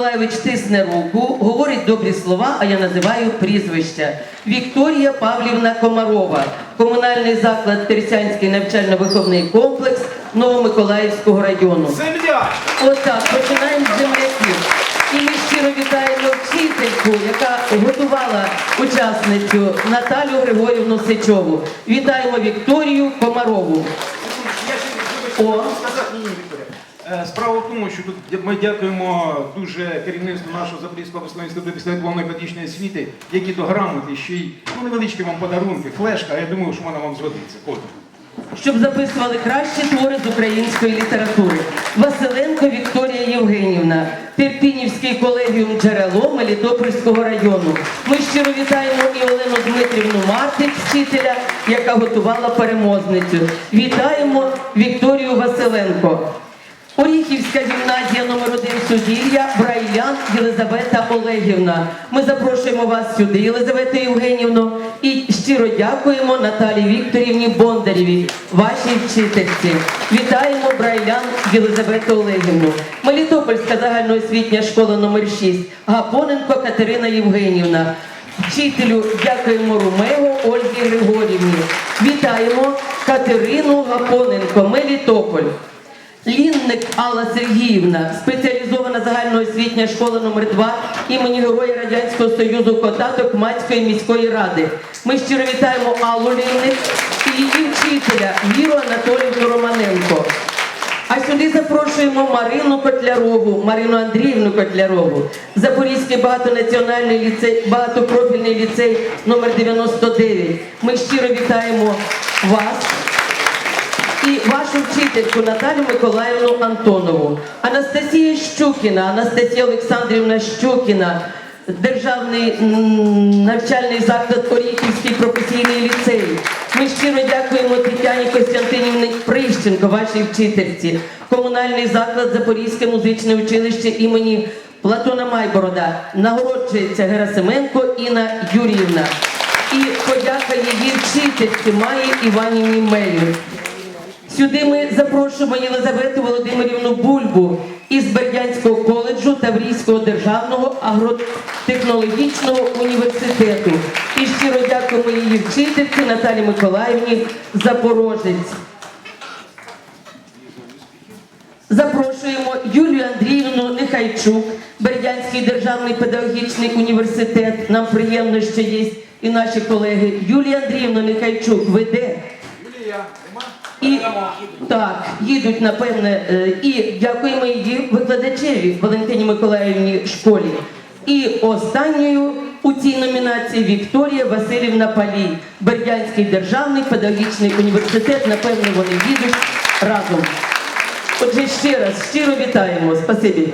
Миколаївич тисне руку, говорить добрі слова, а я називаю прізвища. Вікторія Павлівна Комарова, комунальний заклад Терсянський навчально-виховний комплекс Новомиколаївського району. Земля! Отак, починаємо з земляків. І ми щиро вітаємо вчительку, яка готувала учасницю Наталю Григорівну Сичову. Вітаємо Вікторію Комарову. О. Е, Справа в тому, що тут ми дякуємо дуже керівництву нашого Запорізького обласного інституту післядипломної педагогічної освіти, які до грамоти ще й ну, невеличкі вам подарунки, флешка, я думаю, що вона вам згодиться. Потім. щоб записували кращі твори з української літератури. Василенко Вікторія Євгенівна, Терпінівський колегіум джерело Мелітопольського району. Ми щиро вітаємо і Олену Дмитрівну Мартик, вчителя, яка готувала переможницю. Вітаємо Вікторію Василенко. Оріхівська гімназія номер 1 Суділля, Брайлян Єлизавета Олегівна. Ми запрошуємо вас сюди, Єлизавета Євгенівно, і щиро дякуємо Наталії Вікторівні Бондарєвій, вашій вчительці. Вітаємо Брайлян Єлизавету Олегівну. Мелітопольська загальноосвітня школа номер 6 Гапоненко Катерина Євгенівна. Вчителю дякуємо Румео Ольгі Григорівні. Вітаємо Катерину Гапоненко, Мелітополь. Лінник Алла Сергіївна, спеціалізована загальноосвітня школа номер 2 імені Героя Радянського Союзу Котаток Мацької міської ради. Ми щиро вітаємо Аллу Лінник і її вчителя Віру Анатоліївну Романенко. А сюди запрошуємо Марину Котлярову, Марину Андріївну Котлярову, Запорізький багатонаціональний ліцей, багатопрофільний ліцей номер 99. Ми щиро вітаємо вас і вашу вчительку Наталю Миколаївну Антонову, Анастасія Щукіна, Анастасія Олександрівна Щукіна, Державний навчальний заклад Оріхівський професійний ліцей. Ми щиро дякуємо Тетяні Костянтинівні Прищенко, вашій вчительці, комунальний заклад Запорізьке музичне училище імені Платона Майборода. Нагороджується Герасименко Інна Юріївна. І подяка її вчительці Маї Іванівні Мелю. Сюди ми запрошуємо Єлизавету Володимирівну Бульбу із Бердянського коледжу Таврійського державного агротехнологічного університету. І щиро дякуємо її вчительці Наталі Миколаївні Запорожець. Запрошуємо Юлію Андріївну Нехайчук, Бердянський державний педагогічний університет. Нам приємно, що є і наші колеги. Юлія Андріївна Нехайчук веде. Юлія, нема? І так, їдуть, напевне, е, і дякуємо її викладачеві Валентині Миколаївні школі. І останньою у цій номінації Вікторія Васильівна Палій, Бердянський державний педагогічний університет. Напевне, вони їдуть разом. Отже, ще раз щиро вітаємо. Спасибі.